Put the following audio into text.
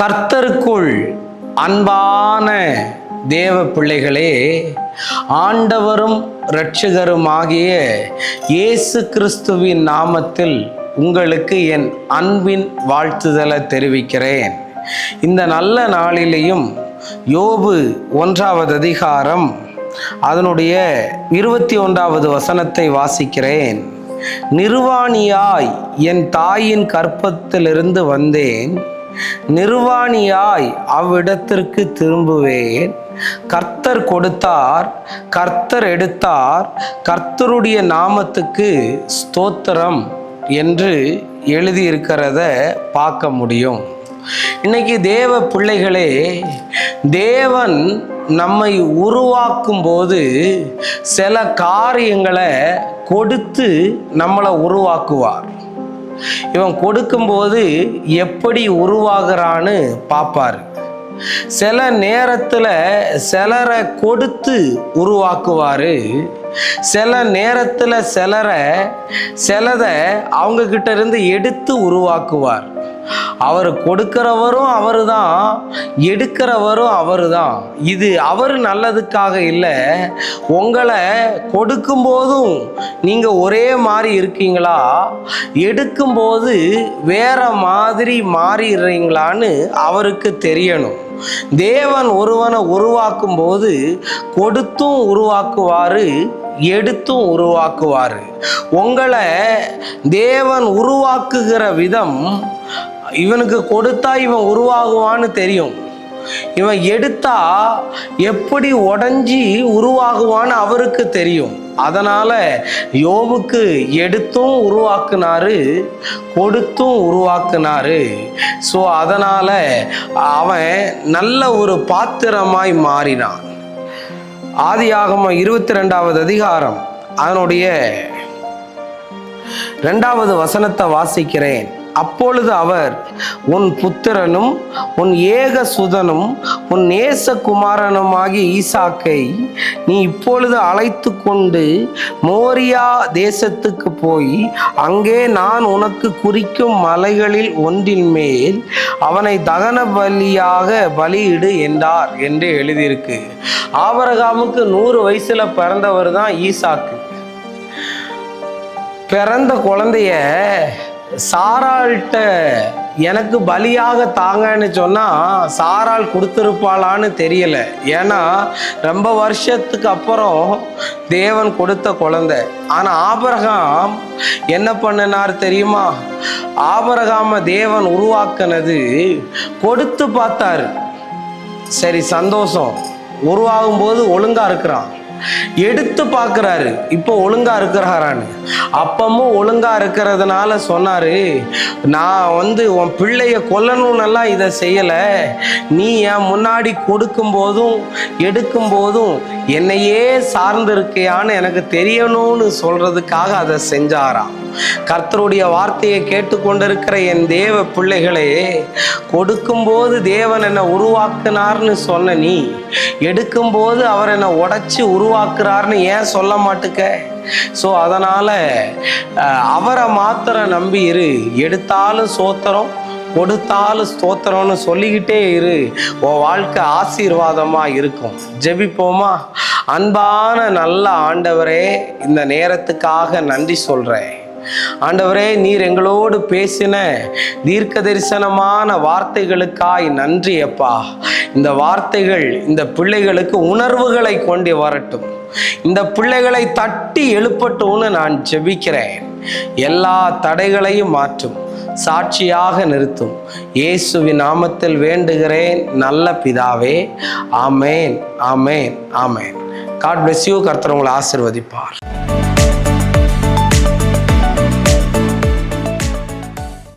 கர்த்தருக்குள் அன்பான தேவ பிள்ளைகளே ஆண்டவரும் இரட்சகருமாகிய இயேசு கிறிஸ்துவின் நாமத்தில் உங்களுக்கு என் அன்பின் வாழ்த்துதலை தெரிவிக்கிறேன். இந்த நல்ல நாளிலேயும் யோபு ஒன்றாவது அதிகாரம் அதனுடைய இருபத்தி ஒன்றாவது வசனத்தை வாசிக்கிறேன். நிர்வாணியாய் என் தாயின் கற்பத்திலிருந்து வந்தேன். நிர்வாணியாய் அவ்விடத்திற்கு திரும்புவேன். கர்த்தர் கொடுத்தார் கர்த்தர் எடுத்தார் கர்த்தருடைய நாமத்துக்கு ஸ்தோத்திரம் என்று எழுதியிருக்கிறத பார்க்க முடியும். இன்னைக்கு தேவ பிள்ளைகளே தேவன் நம்மை உருவாக்கும் போது சில காரியங்களை கொடுத்து நம்மளை உருவாக்குவார். இவன் கொடுக்கும்போது எப்படி உருவாகிறான்னு பார்ப்பார். சில நேரத்தில் சிலரை கொடுத்து உருவாக்குவார். சில நேரத்தில் சிலரை சிலதை அவங்கக்கிட்ட இருந்து எடுத்து உருவாக்குவார். அவர் கொடுக்கிறவரும் அவரு தான் எடுக்கிறவரும் அவர் தான் இது அவர் நல்லதுக்காக இல்லை உங்களை கொடுக்கும்போதும் நீங்கள் ஒரே மாதிரி இருக்கீங்களா? எடுக்கும்போது வேற மாதிரி மாறிடுறீங்களான்னு அவருக்கு தெரியணும். தேவன் ஒருவனை உருவாக்கும் போது கொடுத்தும் உருவாக்குவாரு எடுத்தும் உருவாக்குவார். உங்களை தேவன் உருவாக்குகிற விதம் இவனுக்கு கொடுத்தா இவன் உருவாகுவான்னு தெரியும். இவன் எடுத்தா எப்படி உடஞ்சி உருவாகுவான்னு அவருக்கு தெரியும். அதனால யோபுக்கு எடுத்தும் உருவாக்குனாரு கொடுத்தும் உருவாக்குனாரு. ஸோ அதனால அவன் நல்ல ஒரு பாத்திரமாய் மாறினான். ஆதியாகம இருபத்தி ரெண்டாவது அதிகாரம். அதனுடைய ரெண்டாவது வசனத்தை வாசிக்கிறேன். அப்பொழுது அவர் உன் புத்திரனும் உன் ஏக சுதனும் உன் நேசகுமாரனுமாகிய ஈசாக்கை நீ இப்பொழுது அழைத்து கொண்டு மோரியா தேசத்துக்கு போய் அங்கே நான் உனக்கு குறிக்கும் மலைகளில் ஒன்றின் மேல் அவனை தகன பலியாக பலியிடு என்றார் என்று எழுதியிருக்கு. ஆபரகாமுக்கு நூறு வயசுல பிறந்தவர் தான் ஈசாக்கு. பிறந்த குழந்தைய சாராள்கிட்ட எனக்கு பலியாக தாங்கன்னு சொன்னால் சாராள் கொடுத்துருப்பாளான்னு தெரியல. ஏன்னா ரொம்ப வருஷத்துக்கு அப்புறம் தேவன் கொடுத்த குழந்தை. ஆனால் ஆபரகாம் என்ன பண்ணினார் தெரியுமா? ஆபரகாம தேவன் உருவாக்குனது கொடுத்து பார்த்தாரு. சரி சந்தோஷம். உருவாகும் போது ஒழுங்காக இருக்கிறான். எடுத்து பார்க்குறாரு. இப்போ ஒழுங்கா இருக்கிறாரான்னு. அப்பமும் ஒழுங்கா இருக்கிறதுனால சொன்னாரு நான் வந்து உன் பிள்ளைய கொல்லணும்னெல்லாம் இதை செய்யலை. நீ என் முன்னாடி கொடுக்கும் போதும் எடுக்கும் போதும் என்னையே சார்ந்திருக்கையான்னு எனக்கு தெரியணும்னு சொல்றதுக்காக அதை செஞ்சாராம். கர்த்தருடைய வார்த்தையை கேட்டுக்கொண்டிருக்கிற என் தேவ பிள்ளைகளே கொடுக்கும்போது தேவன் என்னை உருவாக்குனார்னு சொன்ன நீ எடுக்கும்போது அவர் என்னை உடைச்சி உருவாக்குறாருன்னு ஏன் சொல்ல மாட்டுக்க? ஸோ அதனால் அவரை மாத்திரம் நம்பி இரு. எடுத்தாலும் சோத்திரம் கொடுத்தாலும் ஸ்தோத்திரம்னு சொல்லிக்கிட்டே இரு. உன் வாழ்க்கை ஆசீர்வாதமாக இருக்கும். ஜெபிப்போமா? அன்பான நல்ல ஆண்டவரே இந்த நேரத்துக்காக நன்றி சொல்கிறேன் ஆண்டவரே நீர் எங்களோடு பேசின தீர்க்க தரிசனமான வார்த்தைகளுக்காய் நன்றி அப்பா. இந்த வார்த்தைகள் இந்த பிள்ளைகளுக்கு உணர்வுகளை கொண்டு வரட்டும். இந்த பிள்ளைகளை தட்டி எழுப்பட்டும்னு நான் ஜெபிக்கிறேன். எல்லா தடைகளையும் மாற்றும். சாட்சியாக நிறுத்தும். இயேசுவின் நாமத்தில் வேண்டுகிறேன். நல்ல பிதாவே ஆமேன் ஆமேன் ஆமேன். காட் பிளஸ் யூ கர்த்தர் உங்களை ஆசிர்வதிப்பார்.